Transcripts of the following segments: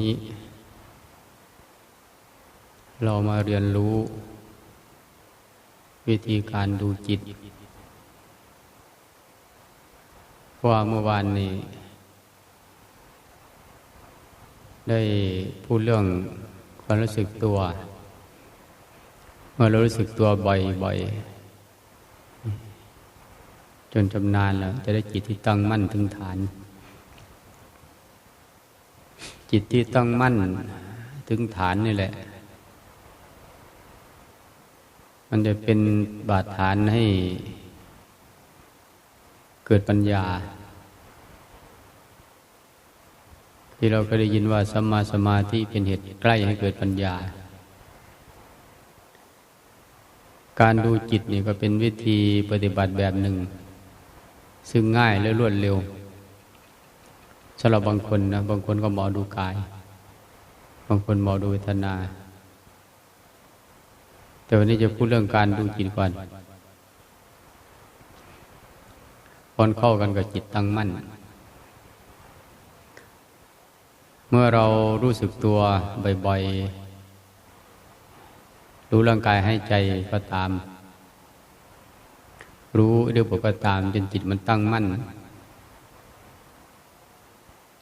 นี้ เรามาเรียนรู้ วิธีการดูจิตพราะว่าเมื่อวานนี้ ได้พูดเรื่องความรู้สึกตัว เมื่อเรารู้สึกตัวบ่อยๆ จนชำนาญแล้ว จะได้จิตที่ตั้งมั่นถึงฐาน จิตที่ตั้งมั่นถึงฐานนี่แหละ มันจะเป็นบาดฐานให้เกิดปัญญา ที่เราเคยได้ยินว่าสัมมาสมาธิเป็นเหตุใกล้ให้เกิดปัญญา การดูจิตนี่ก็เป็นวิธีปฏิบัติแบบหนึ่ง ซึ่งง่ายและรวดเร็ว สำหรับบางคนนะบางคนก็หมอดูกาย บางคนหมอดูเวทนา แต่วันนี้จะพูดเรื่องการดูจิตก่อนพอนเข้ากันกับจิตตั้งมั่น เมื่อเรารู้สึกตัวบ่อยๆ รู้ร่างกายให้ใจก็ตาม รู้เดี๋ยวก็ตามจนจิตมันตั้งมั่น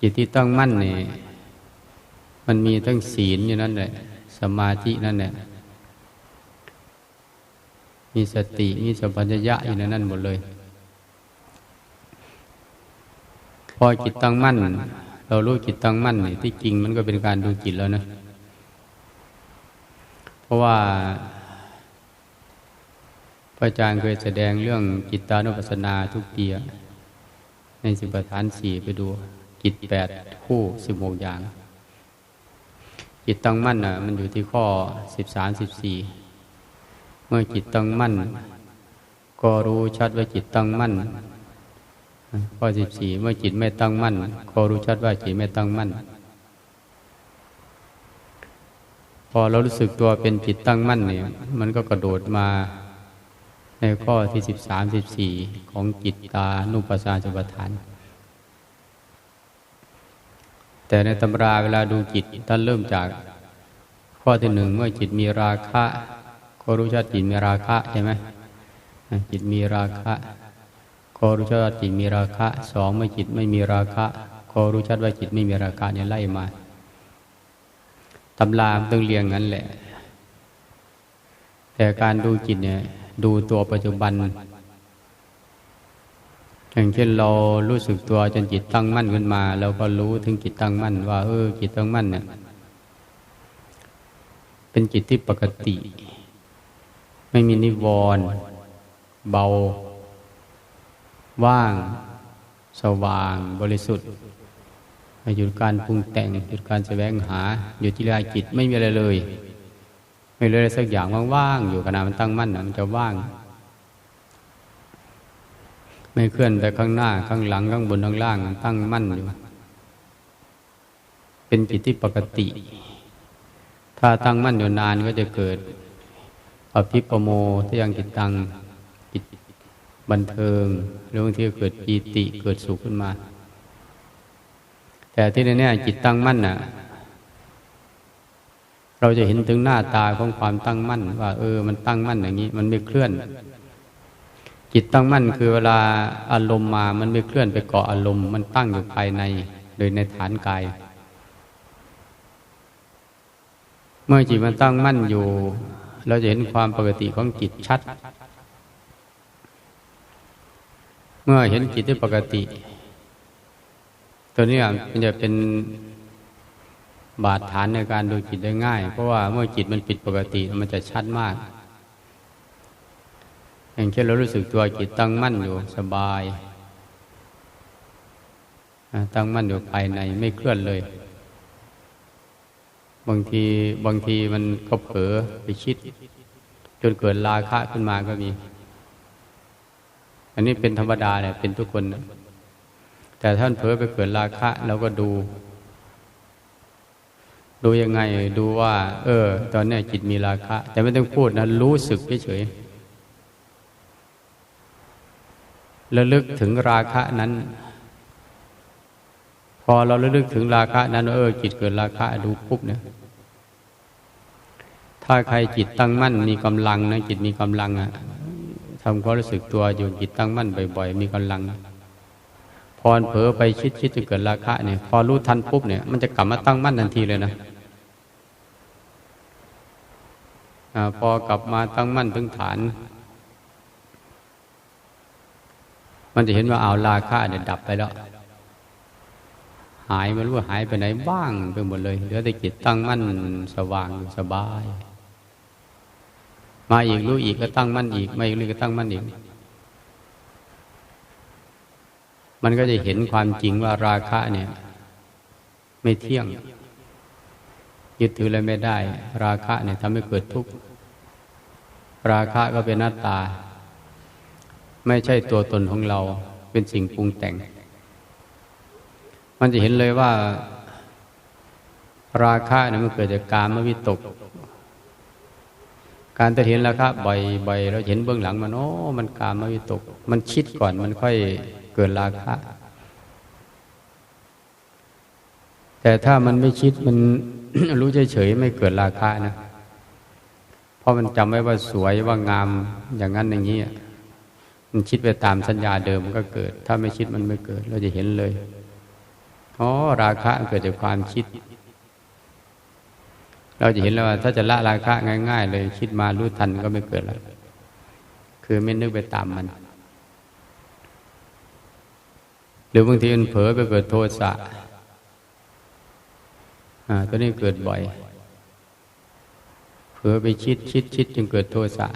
จิตที่ตั้งมั่นนี่มันมีทั้งศีลอยู่นั่นแหละ สมาธินั่นแหละ มีสติ มีสัมปชัญญะอยู่ในนั้นหมดเลย พอจิตตั้งมั่น เรารู้จิตตั้งมั่นนี่ที่จริงมันก็เป็นการดูจิตแล้วนะ เพราะว่าพระอาจารย์เคยแสดงเรื่องจิตตานุปัสสนาทุกปีในสิบประธานสี่ไปดู จิตแปดคู่สิบหกอย่าง จิตตั้งมั่นอะมันอยู่ที่ข้อสิบสามสิบสี่เมื่อจิตตั้งมั่น ก็รู้ชัดว่าจิตตั้งมั่น ข้อสิบสี่เมื่อจิตไม่ตั้งมั่น ก็รู้ชัดว่าจิตไม่ตั้งมั่น พอเรารู้สึกตัวเป็นจิตตั้งมั่นเนี่ย มันก็กระโดดมาในข้อที่สิบสามสิบสี่ของจิตตานุปัสสนาจุปทาน แต่ในตำราเวลาดูจิตท่านเริ่มจาก ข้อที่หนึ่งเมื่อจิตมีราคะก็รู้ชัดจิตมีราคะใช่ไหมจิตมีราคะก็รู้ชัดว่าจิตมีราคะสองเมื่อจิตไม่มีราคะก็รู้ชัดว่าจิตไม่มีราคะเนี่ยไล่มาตำราต้องเรียงงั้นแหละ แต่การดูจิตเนี่ย ดูตัวปัจจุบัน อย่างเช่นเรารู้สึกตัวจนจิตตั้งมั่นขึ้นมาเราก็รู้ถึงจิตตั้งมั่น ว่าเออจิตตั้งมั่นเนี่ยเป็นจิตที่ปกติ ไม่มีนิวรณ์เบา ว่าง สว่างบริสุทธิ์หยุดการปรุงแต่งหยุดการแสวงหาหยุดที่ลายจิตไม่มีอะไรเลย ไม่เลยสักอย่างว่างๆอยู่ขณะมันตั้งมั่นมันจะว่าง ไม่เคลื่อนไปข้างหน้าข้างหลังข้างบนข้างล่างตั้งมั่นอยู่ เป็นจิตที่ปกติ ถ้าตั้งมั่นอยู่นานก็จะเกิดอภิปโมทยังจิตตังจิตบันเทิงหรือบางทีเกิดปีติเกิดสุขขึ้นมา แต่ที่แน่ๆจิตตั้งมั่นน่ะ เราจะเห็นถึงหน้าตาของความตั้งมั่น ว่า เออ มันตั้งมั่นอย่างนี้ มันไม่เคลื่อน จิตตั้งมั่นคือเวลาอารมณ์มามันไม่เคลื่อนไปเกาะอารมณ์มันตั้งอยู่ภายในโดยในฐานกาย เมื่อจิตมันตั้งมั่นอยู่ เราจะเห็นความปกติของจิตชัด เมื่อเห็นจิตที่ปกติ ตัวนี้มันจะเป็นบาดฐานในการดูจิตได้ง่าย เพราะว่าเมื่อจิตมันผิดปกติมันจะชัดมาก อย่างเช่นเรารู้สึกตัวจิตตั้งมั่นอยู่สบาย ตั้งมั่นอยู่ภายในไม่เคลื่อนเลย บางทีบางทีมันก็เผลอไปคิด จนเกิดราคะขึ้นมาก็มี อันนี้เป็นธรรมดาเนี่ยเป็นทุกคนนะแต่ท่านเผลอไปเกิดราคะเราก็ดู ดูยังไงดูว่า เออ ตอนนี้จิตมีราคะ แต่ไม่ต้องพูดนะรู้สึกเฉย ระลึกถึงราคะนั้น พอเราระลึกถึงราคะนั้นเออจิตเกิดราคะดูปุ๊บเนี่ยถ้าใครจิตตั้งมั่นมีกำลังนะจิตมีกำลังอะทำความรู้สึกตัวอยู่จิตตั้งมั่นบ่อยๆ มีกำลังพอเผลอไปคิดคิดจะเกิดราคะเนี่ยพอรู้ทันปุ๊บเนี่ยมันจะกลับมาตั้งมั่นทันทีเลยนะอพอกลับมาตั้งมั่นถึงฐาน มันจะเห็นว่าเอาราคะเนี่ยดับไปแล้ว หายไม่รู้ว่าหายไปไหนบ้างไปหมดเลยเหลือแต่จิตตั้งมั่นสว่างสบาย มาอีกรู้อีกก็ตั้งมั่นอีก ไม่รู้ก็ตั้งมั่นอีก มันก็จะเห็นความจริงว่าราคะเนี่ย ไม่เที่ยงยึดถืออะไรไม่ได้ ราคะเนี่ยทำให้เกิดทุกข์ราคะก็เป็นหน้าตา ไม่ใช่ตัวตนของเราเป็นสิ่งปรุงแต่ง มันจะเห็นเลยว่า ราคะเนี่ยมันเกิดจากการมวิตก การจะเห็นราคะบ่อยๆเราเห็นเบื้องหลังมันโอ้มันการมวิตก มันคิดก่อนมันค่อยเกิดราคะแต่ถ้ามันไม่คิดมันรู้เฉยๆไม่เกิดราคะนะ เพราะมันจำไว้ว่าสวยว่างามอย่างนั้นอย่างนี้ มันคิดไปตามสัญญาเดิมมันก็เกิด ถ้าไม่คิดมันไม่เกิด เราจะเห็นเลยอ๋อราคะเกิดจากความคิด เราจะเห็นแล้วว่า ถ้าจะละราคะง่าย ๆ เลย คิดมารู้ทันก็ไม่เกิดแล้วคือไม่นึกไปตามมัน หรือบางทีมันเผลอไปเกิดโทสะอ่าตัวนี้เกิดบ่อย เผลอไปคิดคิดคิดจึงเกิดโทสะ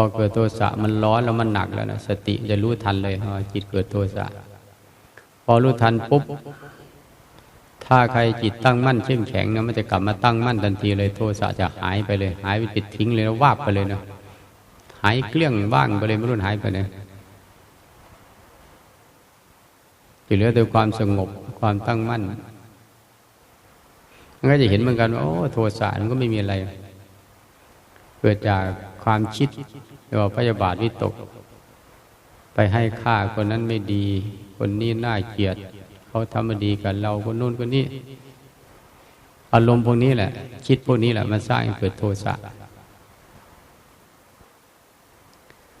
อเกิดโทสะมันร้อนแล้วมันหนักแล้วนะสติจะรู้ทันเลยว่าจิตเกิดโทสะพอรู้ทันปุ๊บถ้าใครจิตตั้งมั่นเข้มแข็งนะมันจะกลับมาตั้งมั่นทันทีเลยโทสะจะหายไปเลย หายไปติดทิ้งเลยแล้ววาบไปเลยนะหายเกลี้ยงบ้างไปเลยไม่รู้หายไปไหนจะเหลือแต่ความสงบความตั้งมั่นมันก็จะเห็นเหมือนกันว่าโอ้โทสะมันก็ไม่มีอะไร เกิดจาก ความคิดหรือว่าพยาบาทวิตก ไปให้ค่าคนนั้นไม่ดี คนนี้น่าเกลียด เขาทำมาดีกับเราคนนู้นคนนี้ อารมณ์พวกนี้แหละ คิดพวกนี้แหละมันสร้างให้เกิดโทสะ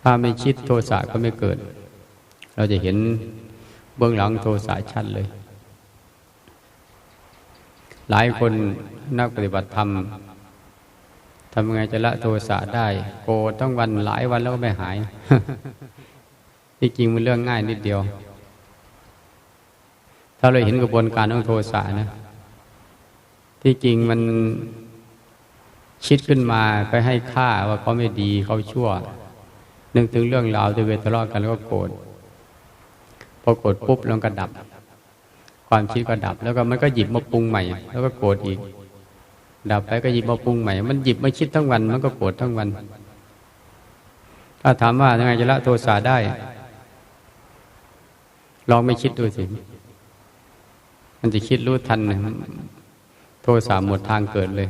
ถ้าไม่คิดโทสะก็ไม่เกิด เราจะเห็นเบื้องหลังโทสะชัดเลย หลายคนนักปฏิบัติธรรม ทำไงจะละโทสะได้ โกรธต้องวันหลายวันแล้วก็ไม่หายที่จริงมันเรื่องง่ายนิดเดียว ถ้าเราเห็นกระบวนการของโทสะนะ ที่จริงมันคิดขึ้นมาไปให้ค่าว่าเขาไม่ดีเขาชั่ว นึกถึงเรื่องราวที่เวทะเลาะกันแล้วก็โกรธพอโกรธปุ๊บแล้วก็ดับ ความคิดก็ดับ แล้วก็มันก็หยิบมาปรุงใหม่ แล้วก็โกรธอีก ดับไปก็หยิบมาปรุงใหม่ มันหยิบมาคิดทั้งวัน มันก็โกรธทั้งวัน ถ้าถามว่ายังไงจะละโทสะได้ ลองไม่คิดดูสิ มันจะคิดรู้ทัน โทสะหมดทางเกิดเลย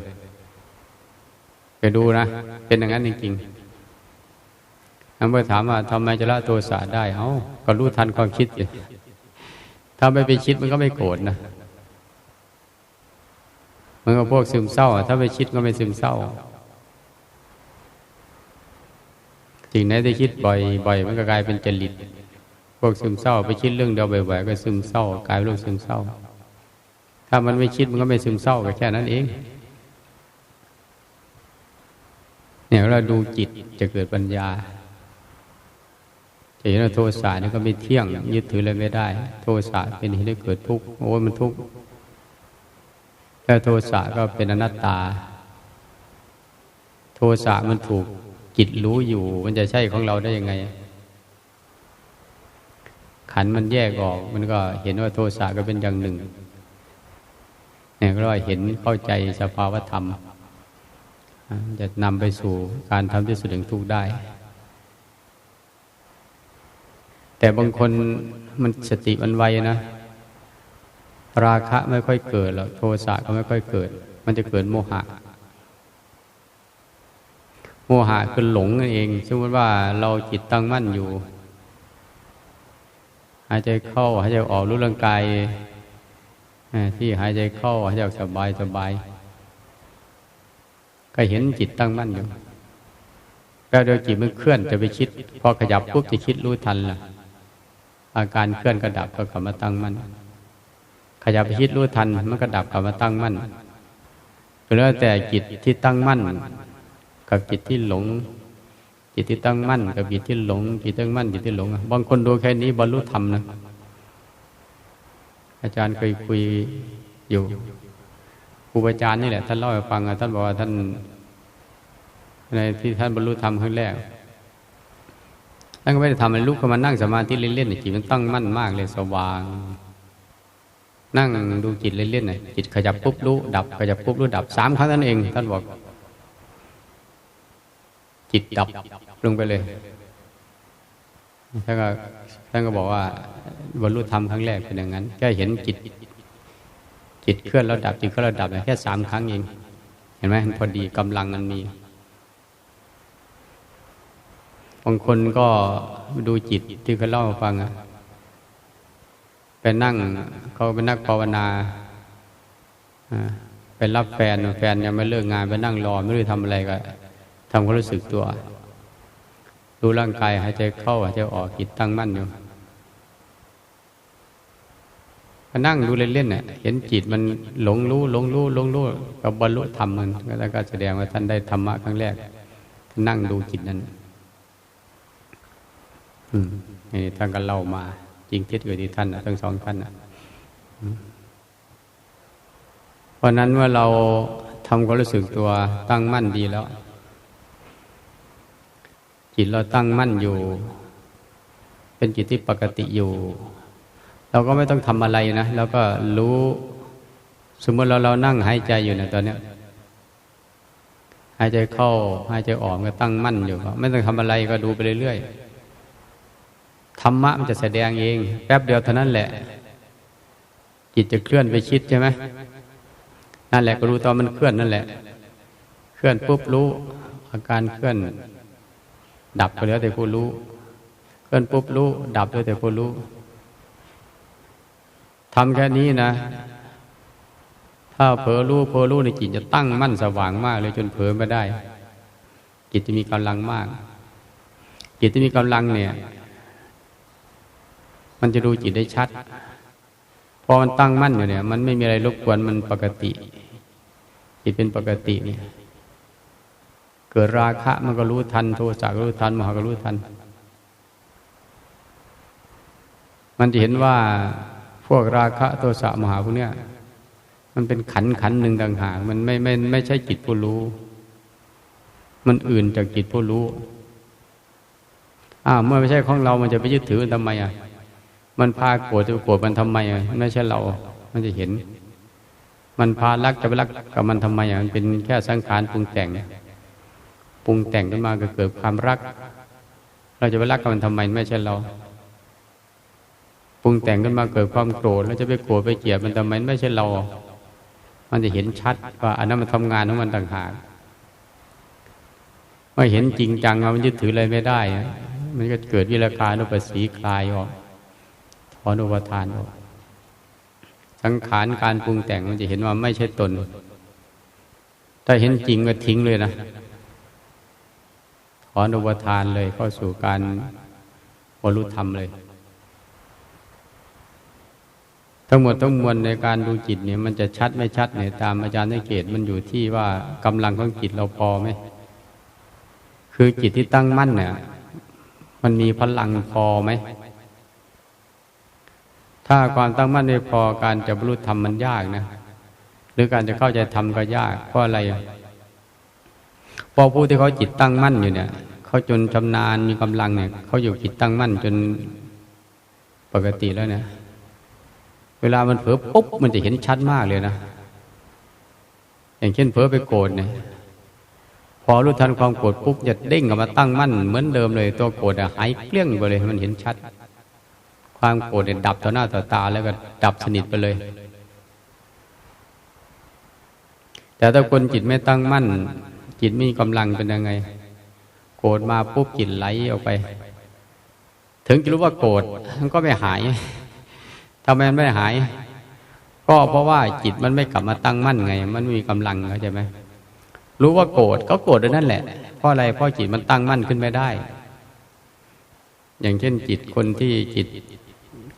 ไปดูนะ เป็นอย่างนั้นจริงๆนั่นเมื่อถามว่าทำไมจะละโทสะได้ เอ้า ก็รู้ทันความคิดอยู่ถ้าไม่ไปคิดมันก็ไม่โกรธนะ มันก็พวกซึมเศร้า ถ้าไปคิดก็ไม่ซึมเศร้าสิ่งไหนที่คิดบ่อยบ่อยมันก็กลายเป็นจริต พวกซึมเศร้า ไปคิดเรื่องเดียวบ่อยๆก็ซึมเศร้ากลายเป็นโรคซึมเศร้า ถ้ามันไม่คิดมันก็ไม่ซึมเศร้าก็แค่นั้นเองเนี่ยเราดูจิตจะเกิดปัญญาเห็นว่าโทสะนี่ก็ไม่เที่ยงยึดถืออะไรไม่ได้ โทสะเป็นเหตุให้เกิดทุกข์โอ้มันทุกข์ แล้วโทสะก็เป็นอนัตตา โทสะมันถูกจิตรู้อยู่ มันจะใช่ของเราได้ยังไง ขันมันแยกออก มันก็เห็นว่าโทสะก็เป็นอย่างหนึ่งเนี่ยก็เห็นเข้าใจสภาวธรรม จะนำไปสู่การทำที่สุดถึงทุกได้ แต่บางคนมันสติมันไวนะ ราคะไม่ค่อยเกิดหรอกโทสะก็ไม่ค่อยเกิด มันจะเกิดโมหะ โมหะคือหลงนั่นเอง สมมติว่าเราจิตตั้งมั่นอยู่หายใจเข้าหายใจออกรู้ร่างกายที่หายใจเข้าหายใจออกสบายสบาย ก็เห็นจิตตั้งมั่นอยู่แป๊บเดียวจิตมันเคลื่อนจะไปคิด พอขยับปุ๊บจะคิดรู้ทันล่ะ อาการเคลื่อนก็ดับก็กลับมาตั้งมั่น ขยับไปคิดรู้ทัน มันก็ดับกลับมาตั้งมั่นแล้วแต่จิตที่ตั้งมั่น กับจิตที่หลง จิตที่ตั้งมั่น กับจิตที่หลง จิตตั้งมั่นจิตที่หลงบางคนดูแค่นี้บรรลุธรรมนะอาจารย์เคยคุยอยู่ครูอาจารย์นี่แหละท่านเล่าให้ฟังท่านบอกว่าท่าน ในที่ท่านบรรลุธรรมครั้งแรกท่านก็ไม่ได้ทำอะไรลุกขึ้นมานั่งสมาธิเล่นๆจิตมันตั้งมั่นมากเลยสว่าง นั่งดูจิตเล่นๆหน่อยจิตขยับปุ๊บรู้ดับขยับปุ๊บรู้ดับสามครั้งนั่นเอง ท่านบอก จิตดับลงไปเลยท่านก็ท่านก็บอกว่าบรรลุธรรมครั้งแรกเป็นอย่างนั้นแค่เห็นจิต จิตเคลื่อนแล้วดับจิตเคลื่อนแล้วดับแค่สามครั้งเอง เห็นไหมพอดีกำลังมันมีบางคนก็ดูจิตที่เขาเล่าฟัง ไปนั่งเขาไปนักภาวนาไปรับแฟนแฟนยังไม่เลิกงานไปนั่งรอไม่รู้ทำอะไรก็ทำความรู้สึกตัว ดูร่างกายหายใจเข้าหายใจออกจิตตั้งมั่นอยู่นั่งดูเล่นๆเน่ยเห็นจิตมันหลงรู้หลงรู้หลงรู้กับบรรลุธรรมมันแล้วก็แสดงว่าท่านได้ธรรมะครั้งแรก นั่งดูจิตนั้นนี่ท่านก็เล่ามา จริงเท็จอยู่ที่ท่านทั้งสองท่านเพราะนั้นว่าเราทำความรู้สึกตัวตั้งมั่นดีแล้ว จิตเราตั้งมั่นอยู่ เป็นจิตที่ปกติอยู่ เราก็ไม่ต้องทำอะไรนะแล้วก็รู้สมมติเราเรานั่งหายใจอยู่ในตอนนี้หายใจเข้าหายใจออกก็ตั้งมั่นอยู่ไม่ต้องทำอะไรก็ดูไปเรื่อยๆ ธรรมะมันจะแสดงเอง แป๊บเดียวเท่านั้นแหละ จิตจะเคลื่อนไปคิดใช่ไหมนั่นแหละก็รู้ตอนมันเคลื่อนนั่นแหละ เคลื่อนปุ๊บรู้อาการเคลื่อน ดับไปแล้วแต่ผู้รู้ เคลื่อนปุ๊บรู้ ดับแล้วแต่ผู้รู้ทำแค่นี้นะ ถ้าเผลอรู้เผลอรู้ในจิตจะตั้งมั่นสว่างมากเลยจนเผลอไม่ได้จิตจะมีกำลังมาก จิตที่มีกำลังเนี่ย มันจะดูจิตได้ชัด พอมันตั้งมั่นอยู่เนี่ย มันไม่มีอะไรรบกวนมันปกติ จิตเป็นปกติเนี่ย เกิดราคะมันก็รู้ทัน โทสะก็รู้ทันมหาก็รู้ทัน มันจะเห็นว่าพวกราคะโทสะมหาพวกเนี้ยมันเป็นขันขันหนึ่งต่างหากมันไม่ไม่ไม่ใช่จิตผู้รู้ มันอื่นจากจิตผู้รู้อ่าวเมื่อไม่ใช่ของเรา มันจะไปยึดถือทำไมอะ มันพาโกรธจะโกรธมันทำไมไม่ใช่เรา มันจะเห็น มันพารักจะไปรักกับมันทำไมมันเป็นแค่สังขารปรุงแต่งปรุงแต่งขึ้นมาก็เกิดความรัก เราจะไปรักกับมันทำไมไม่ใช่เราปรุงแต่งขึ้นมาเกิดความโกรธแล้วจะไปโกรธไปเกลียดมันทำไมไม่ใช่เรา มันจะเห็นชัดว่าอันนั้นมันทำงานของมันต่างหากเมื่อเห็นจริงจังมันยึดถืออะไรไม่ได้ มันก็เกิดวิราคานุปัสสีคลายออก อนอุปทานออกสังขารการปรุงแต่งมันจะเห็นว่าไม่ใช่ตน ถ้าเห็นจริงก็ทิ้งเลยนะถอนอุปทานเลยเข้าสู่การบรรลุธรรมเลย ทั้งหมดทั้งมวลในการดูจิตเนี่ยมันจะชัดไม่ชัดเนี่ยตามอาจารย์สังเกตมันอยู่ที่ว่ากำลังของจิตเราพอไหมคือจิตที่ตั้งมั่นเนี่ยมันมีพลังพอไหม ถ้าความตั้งมั่นไม่พอการจะบรรลุธรรมมันยากนะ หรือการจะเข้าใจธรรมก็ยากเพราะอะไรพอผู้ที่เขาจิตตั้งมั่นอยู่เนี่ยเขาจนชำนาญมีกำลังเนี่ยเขาอยู่จิตตั้งมั่นจนปกติแล้วเนี่ยเวลามันเผลอปุ๊บมันจะเห็นชัดมากเลยนะ อย่างเช่นเผลอไปโกรธเนี่ยพอรู้ทันความโกรธปุ๊บจะเด้งกลับมาตั้งมั่นเหมือนเดิมเลยตัวโกรธหายเกลี้ยงไปเลยมันเห็นชัด ความโกรธเนี่ยดับต่อหน้าต่อตาแล้วก็ดับสนิทไปเลย แต่ถ้าคนจิตไม่ตั้งมั่น จิตไม่มีกำลังเป็นยังไง โกรธมาปุ๊บจิตไหลออกไป ถึงจะรู้ว่าโกรธมันก็ไม่หายทำไมมันไม่หาย ก็เพราะว่าจิตมันไม่กลับมาตั้งมั่นไง มันม่มีกำลังเข้าใจไหมรู้ว่าโกรธก็โกรธด้วยนั่นแหละ เพราะอะไร เพราะจิตมันตั้งมั่นขึ้นไม่ได้ อย่างเช่นจิตคนที่จิต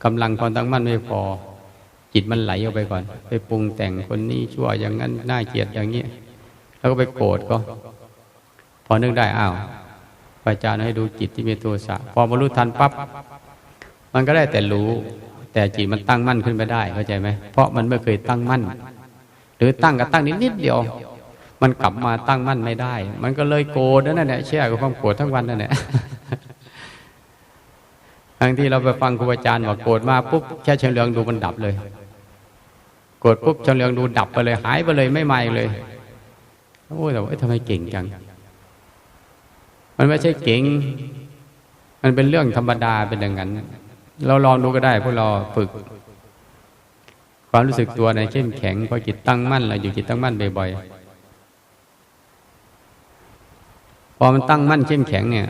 กำลังความตั้งมั่นไม่พอ จิตมันไหลออกไปก่อน ไปปรุงแต่งคนนี้ชั่วอย่างนั้นน่าเกลียดอย่างนี้ แล้วก็ไปโกรธก็ พอนึกได้อ้าวพระอาจารย์ให้ดูจิตที่มีตัวสะพอบรรลุทันปั๊บมันก็ได้แต่รู้ แต่จิตมันตั้งมั่นขึ้นไม่ได้เข้าใจไหมเพราะมันไม่เคยตั้งมั่น หรือตั้งก็ตั้งนิดนิดเดียว มันกลับมาตั้งมั่นไม่ได้ มันก็เลยโกรธนั่นแหละเชื่อกับความโกรธทั้งวันนั่นแหละ ทั้งที่เราไปฟังครูอาจารย์บอกโกรธมาปุ๊บแค่เชิงเรืองดูมันดับเลย โกรธปุ๊บเชิงเรืองดูดับไปเลยหายไปเลยไม่ไหม่เลยโอ้แต่ว่าทำไมเก่งจัง มันไม่ใช่เก่ง มันเป็นเรื่องธรรมดาเป็นอย่างนั้น เราลองดูก็ได้พวกเราฝึก ความรู้สึกตัวในเข้มแข็งพอจิตตั้งมั่นเราอยู่จิตตั้งมั่นบ่อยๆพอมันตั้งมั่นเข้มแข็งเนี่ย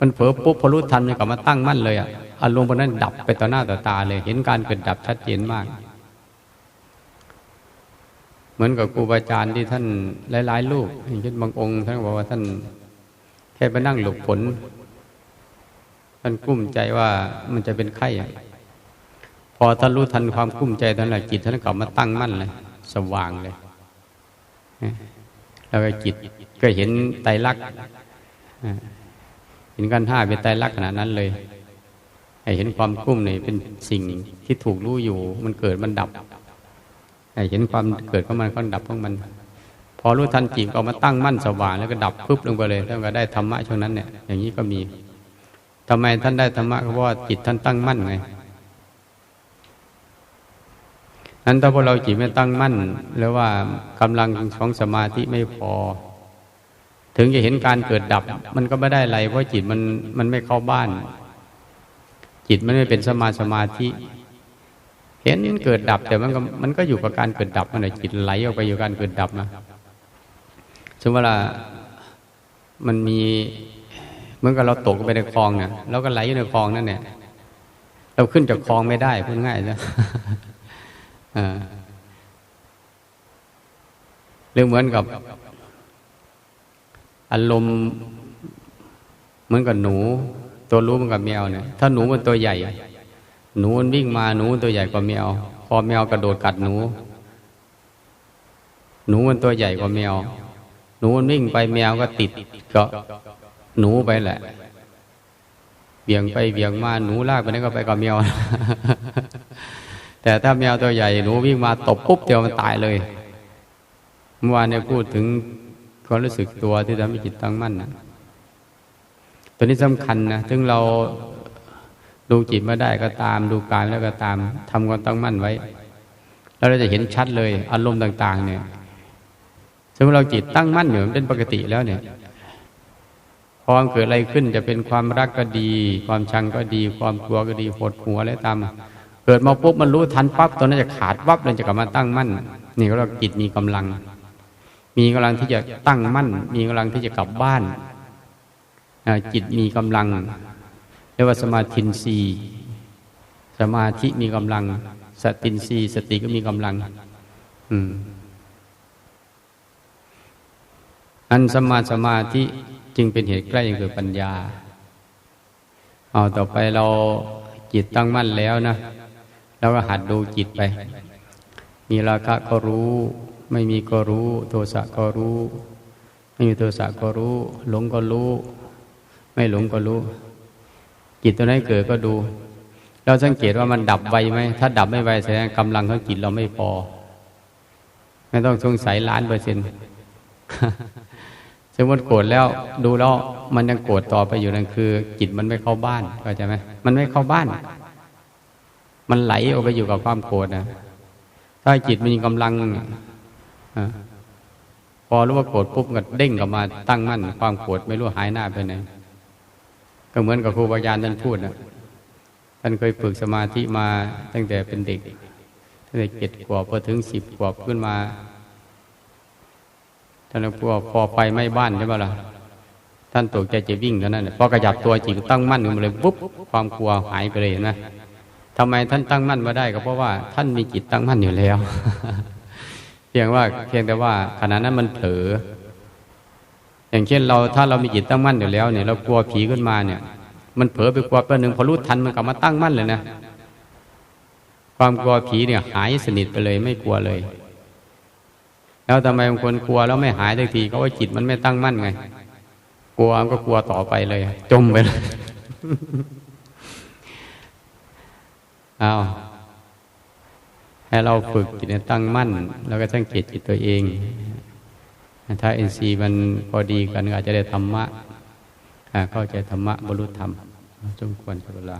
มันเผลอปุ๊บพอรู้ทันมันกลับมาตั้งมั่นเลยอะอารมณ์พวกนั้นดับไปต่อหน้าต่อตาเลย เห็นการเกิดดับชัดเจนมาก เหมือนกับครูบาอาจารย์ที่ท่านหลายๆลูกอย่างเช่นบางองค์ ท่านบอกว่าท่านแค่ไปนั่งหลบฝนท่านกุ้มใจว่ามันจะเป็นไข้พอท่านรู้ทันความกุ้มใจท่านแหละจิตท่านกลับมาตั้งมั่นเลย สว่างเลยแล้วก็จิตก็เห็นไตรลักษณ์ เห็นกันห้าเป็นไตรลักษณ์ขนาดนั้นเลยให้เห็นความกุ้มเนี่ยเป็นสิ่งที่ถูกรู้อยู่ มันเกิดมันดับให้เห็นความเกิดของมันก็ดับของมัน พอรู้ทันจิตก็มาตั้งมั่นสว่างแล้วก็ดับปุ๊บลงไปเลยแล้วก็ได้ธรรมะช่วงนั้นเนี่ยอย่างนี้ก็มีทำไมท่านได้ธรรมะเพราะว่าจิตท่านตั้งมั่นไงนั้นถ้าพวกเราจิตไม่ตั้งมั่น หรือว่ากำลังของสมาธิไม่พอ ถึงจะเห็นการเกิดดับ มันก็ไม่ได้อะไร เพราะจิตมันมันไม่เข้าบ้าน จิตมันไม่เป็นสมาสมาธิ เห็นเกิดดับ แต่มันก็มันก็อยู่กับการเกิดดับมันเลยจิตไหลออกไปอยู่การเกิดดับนะสมมติว่ามันมีเหมือนกับเราตกไปในคลองเนี่ยเราก็ไหลอยู่ในคลองนั่นเนี่ยเราขึ้นจากคลองไม่ได้พูดง่ายนะเรื่อเหมือนกับ อารมณ์เหมือนกับหนู ตัวรู้มันกับแมวเนี่ย ถ้าหนูมันตัวใหญ่ หนูมันวิ่งมาหนูตัวใหญ่กว่าแมว พอแมวกระโดดกัดหนู หนูมันตัวใหญ่กว่าแมว หนูมันวิ่งไปแมวก็ติดก็หนูไปแหละเบี่ยงไปเบี่ยงมาหนูลากไปนั่นก็ไปกับแมว แต่ถ้าแมวตัวใหญ่หนูวิ่งมาตบปุ๊บเดียวมันตายเลยเมื่อวานเนี่ยพูดถึง ความรู้สึกตัวที่ทำให้จิตตั้งมั่นนะตัวนี้สำคัญนะถึงเราดูจิตไม่ได้ก็ตาม ดูกายแล้วก็ตามทำความตั้งมั่นไว้ แล้วเราจะเห็นชัดเลย อารมณ์ต่าง ๆ เนี่ยสมมติเราจิตตั้งมั่นอยู่เป็นปกติแล้วเนี่ยพอเกิดอะไรขึ้นจะเป็นความรักก็ดี ความชังก็ดี ความกลัวก็ดีปวดหัวอะไรตามเกิดมาปุ๊บมันรู้ทันปั๊บตอนนั้นจะขาดวับเลยจะกลับมาตั้งมั่น นี่ก็เราจิตมีกำลัง มีกำลังที่จะตั้งมั่น มีกำลังที่จะกลับบ้าน จิตมีกำลังเรียกว่าสมาธินรีสมาธิมีกำลัง สตินรีสติก็มีกำลัง อืมอันสมาสมาธิจึงเป็นเหตุใกล้ยังเกิดปัญญาเอาต่อไปเราจิตตั้งมั่นแล้วนะเราก็หัดดูจิตไป มีราคะก็รู้ ไม่มีก็รู้ โทสะก็รู้ ไม่มีโทสะก็รู้ หลงก็รู้ ไม่หลงก็รู้ จิตตัวนั้นเกิดก็ดู เราสังเกตว่ามันดับไวไหมถ้าดับไม่ไวแสดงกำลังของจิตเราไม่พอ ไม่ต้องสงสัยล้านเปอร์เซ็นต์สมมติโกรธแล้วดูแล้วมันยังโกรธต่อไปอยู่นั่นคือ จิตมันไม่เข้าบ้านเข้าใจไหมมันไม่เข้าบ้าน มันไหลออกไปอยู่กับความโกรธนะถ้าจิตมันมีกำลัง พอรู้ว่าโกรธปุ๊บก็เด้งกลับมาตั้งมั่น ความโกรธไม่รู้หายหน้าไปไหนก็เหมือนกับครูบาอาจารย์ท่านพูดนะท่านเคยฝึกสมาธิมาตั้งแต่เป็นเด็กตั้งแต่เจ็ดขวบพอถึงสิบขวบขึ้นมาท่านพูดพอไฟไหม้บ้านใช่ไหมล่ะท่านตกใจจะวิ่งเท่านั้นแหละพอกระยับตัวจิตตั้งมั่นขึ้นมาเลยปุ๊บความกลัวหายไปเลยเห็นไหมทำไมท่านตั้งมั่นมาได้ก็เพราะว่า ท่านมีจิตตั้งมั่นอยู่แล้ว พียงว่าเพียงแต่ว่าขณะนั้นมันเผลอ อย่างเช่นเราถ้าเรามีจิตตั้งมั่นอยู่แล้วเนี่ยเรากลัวผีขึ้นมาเนี่ย มันเผลอไปกลัวแป๊บหนึ่งพอรู้ทันมันกลับมาตั้งมั่นเลยนะความกลัวผีเนี่ยหายสนิทไปเลยไม่กลัวเลย แล้วทำไมบางคนกลัวแล้วไม่หายทันทีเขาว่าจิตมันไม่ตั้งมั่นไง กลัวมันก็กลัวต่อไปเลย จมไปเลยเอา ให้เราฝึกจิตตั้งมั่นแล้วก็สังเกตจิตตัวเอง ถ้าเอ็นซีมันพอดีกันอาจจะได้ธรรมะเข้าใจธรรมะบรรลุธรรมสมควรเวลา